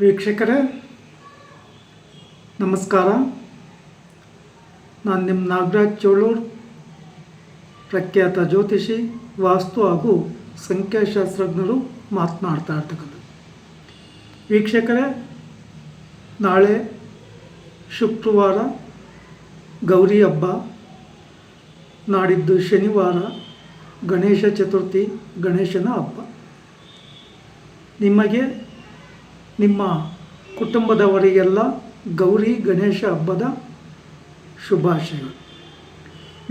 ವೀಕ್ಷಕರೇ, ನಮಸ್ಕಾರ. ನಾನು ನಿಮ್ಮ ನಾಗರಾಜ್ ಚೋಳೂರ್, ಪ್ರಖ್ಯಾತ ಜ್ಯೋತಿಷಿ, ವಾಸ್ತು ಹಾಗೂ ಸಂಖ್ಯಾಶಾಸ್ತ್ರಜ್ಞರು ಮಾತನಾಡ್ತಾ ಇರ್ತಕ್ಕಂಥದ್ದು. ವೀಕ್ಷಕರೇ, ನಾಳೆ ಶುಕ್ರವಾರ ಗೌರಿ ಹಬ್ಬ. ನಾಡಿದ್ದು ಶನಿವಾರ ಗಣೇಶ ಚತುರ್ಥಿ, ಗಣೇಶನ ಹಬ್ಬ. ನಿಮಗೆ ನಿಮ್ಮ ಕುಟುಂಬದವರಿಗೆಲ್ಲ ಗೌರಿ ಗಣೇಶ ಹಬ್ಬದ ಶುಭಾಶಯಗಳು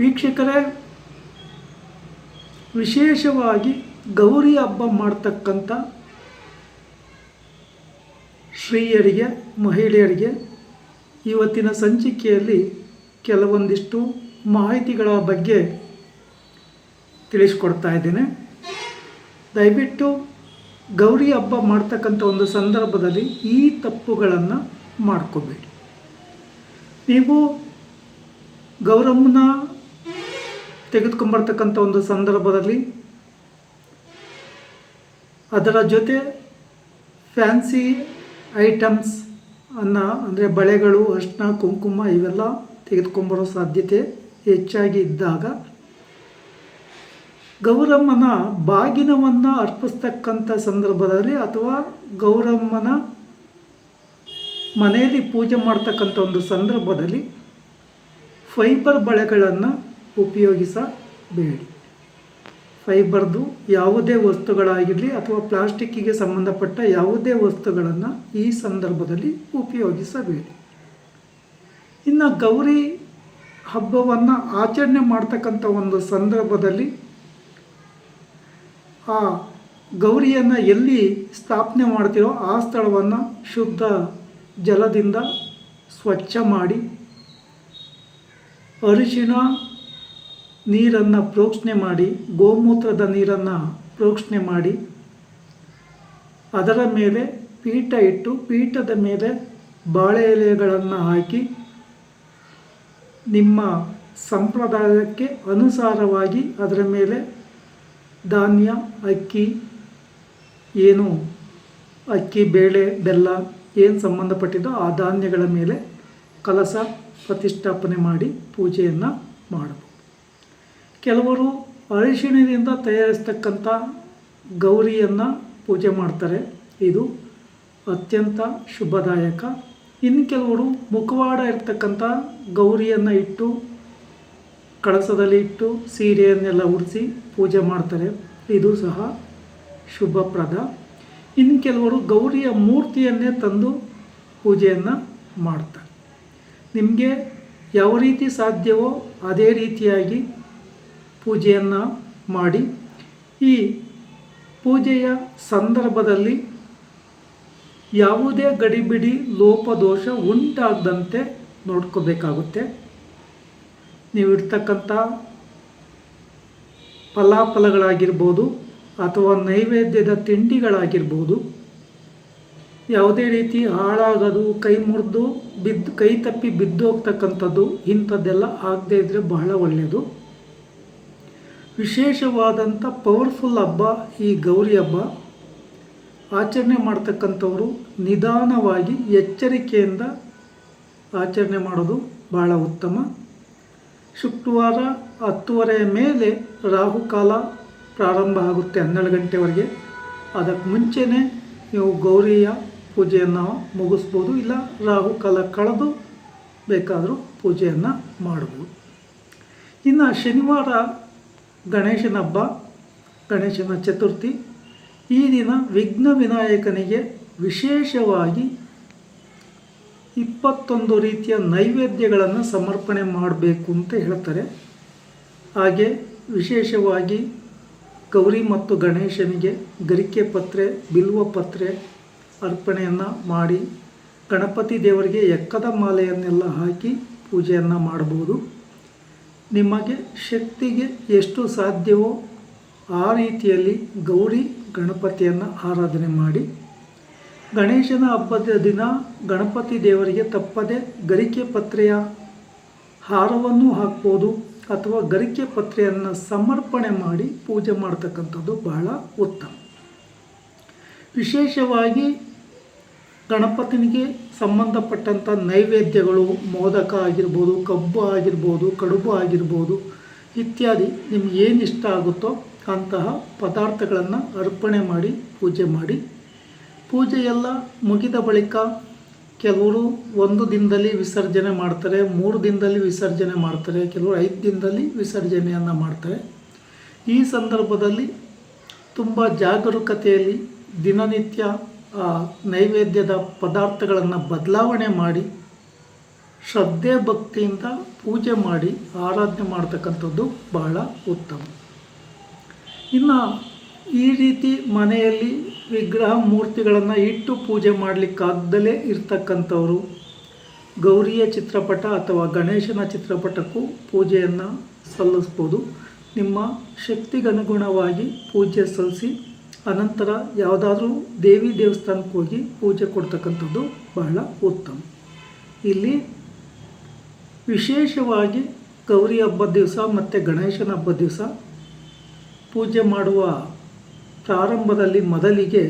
ವೀಕ್ಷಕರೇ, ವಿಶೇಷವಾಗಿ ಗೌರಿ ಹಬ್ಬ ಮಾಡ್ತಕ್ಕಂಥ ಸ್ತ್ರೀಯರಿಗೆ ಮಹಿಳೆಯರಿಗೆ ಇವತ್ತಿನ ಸಂಚಿಕೆಯಲ್ಲಿ ಕೆಲವೊಂದಿಷ್ಟು ಮಾಹಿತಿಗಳ ಬಗ್ಗೆ ತಿಳಿಸ್ಕೊಡ್ತಾ ಇದ್ದೇನೆ. ದಯವಿಟ್ಟು ಗೌರಿ ಹಬ್ಬ ಮಾಡ್ತಕ್ಕಂಥ ಒಂದು ಸಂದರ್ಭದಲ್ಲಿ ಈ ತಪ್ಪುಗಳನ್ನು ಮಾಡ್ಕೋಬೇಡಿ. ನೀವು ಗೌರಮ್ಮನ ತೆಗೆದುಕೊಂಬರ್ತಕ್ಕಂಥ ಒಂದು ಸಂದರ್ಭದಲ್ಲಿ ಅದರ ಜೊತೆ ಫ್ಯಾನ್ಸಿ ಐಟಮ್ಸ್ ಅನ್ನ, ಅಂದರೆ ಬಳೆಗಳು ಅರ್ಶಿನ ಕುಂಕುಮ ಇವೆಲ್ಲ ತೆಗೆದುಕೊಂಬರೋ ಸಾಧ್ಯತೆ ಹೆಚ್ಚಾಗಿ ಇದ್ದಾಗ ಗೌರಮ್ಮನ ಬಾಗಿನವನ್ನು ಅರ್ಪಿಸ್ತಕ್ಕಂಥ ಸಂದರ್ಭದಲ್ಲಿ ಅಥವಾ ಗೌರಮ್ಮನ ಮನೆಯಲ್ಲಿ ಪೂಜೆ ಮಾಡ್ತಕ್ಕಂಥ ಒಂದು ಸಂದರ್ಭದಲ್ಲಿ ಫೈಬರ್ ಬಳೆಗಳನ್ನು ಉಪಯೋಗಿಸಬೇಡಿ. ಫೈಬರ್ದು ಯಾವುದೇ ವಸ್ತುಗಳಾಗಿರಲಿ ಅಥವಾ ಪ್ಲಾಸ್ಟಿಕ್ಕಿಗೆ ಸಂಬಂಧಪಟ್ಟ ಯಾವುದೇ ವಸ್ತುಗಳನ್ನು ಈ ಸಂದರ್ಭದಲ್ಲಿ ಉಪಯೋಗಿಸಬೇಡಿ. ಇನ್ನು ಗೌರಿ ಹಬ್ಬವನ್ನು ಆಚರಣೆ ಮಾಡ್ತಕ್ಕಂಥ ಒಂದು ಸಂದರ್ಭದಲ್ಲಿ ಆ ಗೌರಿಯನ್ನು ಎಲ್ಲಿ ಸ್ಥಾಪನೆ ಮಾಡ್ತೀರೋ ಆ ಸ್ಥಳವನ್ನು ಶುದ್ಧ ಜಲದಿಂದ ಸ್ವಚ್ಛ ಮಾಡಿ ಅರಿಶಿಣ ನೀರನ್ನು ಪ್ರೋಕ್ಷಣೆ ಮಾಡಿ, ಗೋಮೂತ್ರದ ನೀರನ್ನು ಪ್ರೋಕ್ಷಣೆ ಮಾಡಿ, ಅದರ ಮೇಲೆ ಪೀಠ ಇಟ್ಟು ಪೀಠದ ಮೇಲೆ ಬಾಳೆ ಎಲೆಗಳನ್ನು ಹಾಕಿ ನಿಮ್ಮ ಸಂಪ್ರದಾಯಕ್ಕೆ ಅನುಸಾರವಾಗಿ ಅದರ ಮೇಲೆ ಧಾನ್ಯ, ಅಕ್ಕಿ, ಏನು? ಅಕ್ಕಿ, ಬೇಳೆ, ಬೆಲ್ಲ ಏನು ಸಂಬಂಧಪಟ್ಟಿದ್ದೋ ಆ ಧಾನ್ಯಗಳ ಮೇಲೆ ಕಲಸ ಪ್ರತಿಷ್ಠಾಪನೆ ಮಾಡಿ ಪೂಜೆಯನ್ನು ಮಾಡಬಹುದು. ಕೆಲವರು ಅರಿಶಿಣದಿಂದ ತಯಾರಿಸ್ತಕ್ಕಂಥ ಗೌರಿಯನ್ನು ಪೂಜೆ ಮಾಡ್ತಾರೆ. ಇದು ಅತ್ಯಂತ ಶುಭದಾಯಕ. ಇನ್ನು ಕೆಲವರು ಮುಖವಾಡ ಇರ್ತಕ್ಕಂಥ ಗೌರಿಯನ್ನು ಇಟ್ಟು ಕಳಸದಲ್ಲಿ ಇಟ್ಟು ಸೀರೆಯನ್ನೆಲ್ಲ ಉಡಿಸಿ ಪೂಜೆ ಮಾಡ್ತಾರೆ. ಇದು ಸಹ ಶುಭಪ್ರದ ಇನ್ನು ಕೆಲವರು ಗೌರಿಯ ಮೂರ್ತಿಯನ್ನೇ ತಂದು ಪೂಜೆಯನ್ನು ಮಾಡ್ತಾರೆ. ನಿಮಗೆ ಯಾವ ರೀತಿ ಸಾಧ್ಯವೋ ಅದೇ ರೀತಿಯಾಗಿ ಪೂಜೆಯನ್ನು ಮಾಡಿ. ಈ ಪೂಜೆಯ ಸಂದರ್ಭದಲ್ಲಿ ಯಾವುದೇ ಗಡಿಬಿಡಿ, ಲೋಪದೋಷ ಉಂಟಾಗದಂತೆ ನೋಡ್ಕೋಬೇಕಾಗುತ್ತೆ. ನೀವು ಇಡ್ತಕ್ಕಂಥ ಫಲಾಫಲಗಳಾಗಿರ್ಬೋದು ಅಥವಾ ನೈವೇದ್ಯದ ತಿಂಡಿಗಳಾಗಿರ್ಬೋದು, ಯಾವುದೇ ರೀತಿ ಹಾಳಾಗೋದು, ಕೈ ಮುರಿದು ಬಿದ್ದು, ಕೈ ತಪ್ಪಿ ಬಿದ್ದು ಹೋಗ್ತಕ್ಕಂಥದ್ದು ಇಂಥದ್ದೆಲ್ಲ ಆಗದೇ ಇದ್ದರೆ ಬಹಳ ಒಳ್ಳೆಯದು ವಿಶೇಷವಾದಂಥ ಪವರ್ಫುಲ್ ಹಬ್ಬ ಈ ಗೌರಿ ಹಬ್ಬ. ಆಚರಣೆ ಮಾಡ್ತಕ್ಕಂಥವರು ನಿಧಾನವಾಗಿ ಎಚ್ಚರಿಕೆಯಿಂದ ಆಚರಣೆ ಮಾಡೋದು ಭಾಳ ಉತ್ತಮ. ಶುಕ್ರವಾರ ಹತ್ತುವರೆಯ ಮೇಲೆ ರಾಹುಕಾಲ ಪ್ರಾರಂಭ ಆಗುತ್ತೆ ಹನ್ನೆರಡು ಗಂಟೆವರೆಗೆ. ಅದಕ್ಕೆ ಮುಂಚೆನೇ ನೀವು ಗೌರಿಯ ಪೂಜೆಯನ್ನು ಮುಗಿಸ್ಬೋದು, ಇಲ್ಲ ರಾಹುಕಾಲ ಕಳೆದು ಬೇಕಾದರೂ ಪೂಜೆಯನ್ನು ಮಾಡ್ಬೋದು. ಇನ್ನು ಶನಿವಾರ ಗಣೇಶನ ಹಬ್ಬ, ಗಣೇಶನ ಚತುರ್ಥಿ. ಈ ದಿನ ವಿಘ್ನ ವಿನಾಯಕನಿಗೆ ವಿಶೇಷವಾಗಿ ಇಪ್ಪತ್ತೊಂದು ರೀತಿಯ ನೈವೇದ್ಯಗಳನ್ನು ಸಮರ್ಪಣೆ ಮಾಡಬೇಕು ಅಂತ ಹೇಳ್ತಾರೆ. ಹಾಗೆ ವಿಶೇಷವಾಗಿ ಗೌರಿ ಮತ್ತು ಗಣೇಶನಿಗೆ ಗರಿಕೆ ಪತ್ರೆ, ಬಿಲ್ವ ಪತ್ರೆ ಅರ್ಪಣೆಯನ್ನು ಮಾಡಿ ಗಣಪತಿ ದೇವರಿಗೆ ಎಕ್ಕದ ಮಾಲೆಯನ್ನೆಲ್ಲ ಹಾಕಿ ಪೂಜೆಯನ್ನು ಮಾಡಬಹುದು. ನಿಮಗೆ ಶಕ್ತಿಗೆ ಎಷ್ಟು ಸಾಧ್ಯವೋ ಆ ರೀತಿಯಲ್ಲಿ ಗೌರಿ ಗಣಪತಿಯನ್ನು ಆರಾಧನೆ ಮಾಡಿ ಗಣೇಶನ ಹಬ್ಬದ ದಿನ ಗಣಪತಿ ದೇವರಿಗೆ ತಪ್ಪದೆ ಗರಿಕೆ ಪತ್ರೆಯ ಹಾರವನ್ನು ಹಾಕ್ಬೋದು ಅಥವಾ ಗರಿಕೆ ಪತ್ರೆಯನ್ನು ಸಮರ್ಪಣೆ ಮಾಡಿ ಪೂಜೆ ಮಾಡ್ತಕ್ಕಂಥದ್ದು ಬಹಳ ಉತ್ತಮ. ವಿಶೇಷವಾಗಿ ಗಣಪತಿನಿಗೆ ಸಂಬಂಧಪಟ್ಟಂಥ ನೈವೇದ್ಯಗಳು, ಮೋದಕ ಆಗಿರ್ಬೋದು, ಕಬ್ಬು ಆಗಿರ್ಬೋದು, ಕಡುಬು ಆಗಿರ್ಬೋದು ಇತ್ಯಾದಿ ನಿಮ್ಗೆ ಏನು ಇಷ್ಟ ಆಗುತ್ತೋ ಅಂತಹ ಪದಾರ್ಥಗಳನ್ನು ಅರ್ಪಣೆ ಮಾಡಿ ಪೂಜೆ ಮಾಡಿ ಪೂಜೆಯೆಲ್ಲ ಮುಗಿದ ಬಳಿಕ ಕೆಲವರು ಒಂದು ದಿನದಲ್ಲಿ ವಿಸರ್ಜನೆ ಮಾಡ್ತಾರೆ, ಮೂರು ದಿನದಲ್ಲಿ ವಿಸರ್ಜನೆ ಮಾಡ್ತಾರೆ, ಕೆಲವರು ಐದು ದಿನದಲ್ಲಿ ವಿಸರ್ಜನೆಯನ್ನು ಮಾಡ್ತಾರೆ. ಈ ಸಂದರ್ಭದಲ್ಲಿ ತುಂಬ ಜಾಗರೂಕತೆಯಲ್ಲಿ ದಿನನಿತ್ಯ ನೈವೇದ್ಯದ ಪದಾರ್ಥಗಳನ್ನು ಬದಲಾವಣೆ ಮಾಡಿ, ಶ್ರದ್ಧೆ ಭಕ್ತಿಯಿಂದ ಪೂಜೆ ಮಾಡಿ ಆರಾಧನೆ ಮಾಡ್ತಕ್ಕಂಥದ್ದು ಬಹಳ ಉತ್ತಮ. ಇನ್ನು ಈ ರೀತಿ ಮನೆಯಲ್ಲಿ ವಿಗ್ರಹ ಮೂರ್ತಿಗಳನ್ನು ಇಟ್ಟು ಪೂಜೆ ಮಾಡಲಿಕ್ಕಾಗ್ದಲೇ ಇರ್ತಕ್ಕಂಥವರು. ಗೌರಿಯ ಚಿತ್ರಪಟ ಅಥವಾ ಗಣೇಶನ ಚಿತ್ರಪಟಕ್ಕೂ ಪೂಜೆಯನ್ನು ಸಲ್ಲಿಸ್ಬೋದು. ನಿಮ್ಮ ಶಕ್ತಿಗನುಗುಣವಾಗಿ ಪೂಜೆ ಸಲ್ಲಿಸಿ, ಅನಂತರ ಯಾವುದಾದ್ರೂ ದೇವಿ ದೇವಸ್ಥಾನಕ್ಕೆ ಹೋಗಿ ಪೂಜೆ ಕೊಡ್ತಕ್ಕಂಥದ್ದು ಬಹಳ ಉತ್ತಮ. ಇಲ್ಲಿ ವಿಶೇಷವಾಗಿ ಗೌರಿ ಹಬ್ಬದ ದಿವಸ ಮತ್ತು ಗಣೇಶನ ಹಬ್ಬದ ದಿವಸ ಪೂಜೆ ಮಾಡುವ ಪ್ರಾರಂಭದಲ್ಲಿ ಮೊದಲಿಗೆ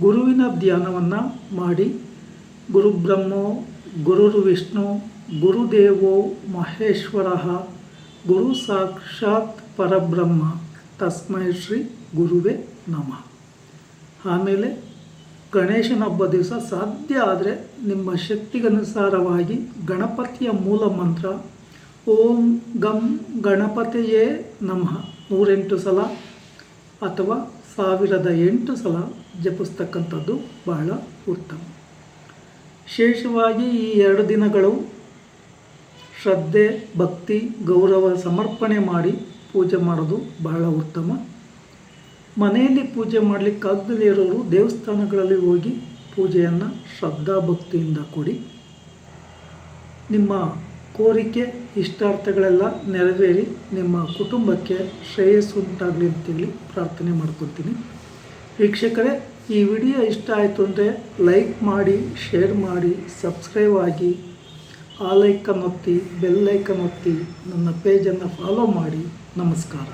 ಗುರುವಿನ ಧ್ಯಾನವನ್ನು ಮಾಡಿ ಗುರುಬ್ರಹ್ಮೋ ಗುರುರು ವಿಷ್ಣು ಗುರುದೇವೋ ಮಹೇಶ್ವರ, ಗುರು ಸಾಕ್ಷಾತ್ ಪರಬ್ರಹ್ಮ, ತಸ್ಮೈ ಶ್ರೀ ಗುರುವೇ ನಮಃ. ಆಮೇಲೆ ಗಣೇಶನ ಹಬ್ಬ ದಿವಸ ಸಾಧ್ಯ ಆದರೆ ನಿಮ್ಮ ಶಕ್ತಿಗನುಸಾರವಾಗಿ ಗಣಪತಿಯ ಮೂಲ ಮಂತ್ರ, ಓಂ ಗಂ ಗಣಪತಿಯೇ ನಮಃ ನೂರೆಂಟು ಸಲ ಅಥವಾ ಸಾವಿರದ ಎಂಟು ಸಲ ಜಪಿಸ್ತಕ್ಕಂಥದ್ದು ಬಹಳ ಉತ್ತಮ. ವಿಶೇಷವಾಗಿ ಈ ಎರಡು ದಿನಗಳು ಶ್ರದ್ಧೆ, ಭಕ್ತಿ, ಗೌರವ ಸಮರ್ಪಣೆ ಮಾಡಿ ಪೂಜೆ ಮಾಡೋದು ಬಹಳ ಉತ್ತಮ. ಮನೆಯಲ್ಲಿ ಪೂಜೆ ಮಾಡಲಿಕ್ಕಾಗದೇ ಇರೋರು ದೇವಸ್ಥಾನಗಳಲ್ಲಿ ಹೋಗಿ ಪೂಜೆಯನ್ನು ಶ್ರದ್ಧಾ ಭಕ್ತಿಯಿಂದ ಕೊಡಿ. ನಿಮ್ಮ ಕೋರಿಕೆ, ಇಷ್ಟಾರ್ಥಗಳೆಲ್ಲ ನೆರವೇರಿ ನಿಮ್ಮ ಕುಟುಂಬಕ್ಕೆ ಶ್ರೇಯಸ್ಸು ಉಂಟಾಗಲಿ ಅಂತೇಳಿ ಪ್ರಾರ್ಥನೆ ಮಾಡ್ಕೊತೀನಿ. ವೀಕ್ಷಕರೇ, ಈ ವಿಡಿಯೋ ಇಷ್ಟ ಆಯಿತು ಅಂದರೆ ಲೈಕ್ ಮಾಡಿ, ಶೇರ್ ಮಾಡಿ, ಸಬ್ಸ್ಕ್ರೈಬ್ ಆಗಿ, ಆ ಲೈಕನ್ ಒತ್ತಿ, ಬೆಲ್ ಲೈಕನ್ ಒತ್ತಿ, ನನ್ನ ಪೇಜನ್ನು ಫಾಲೋ ಮಾಡಿ. ನಮಸ್ಕಾರ.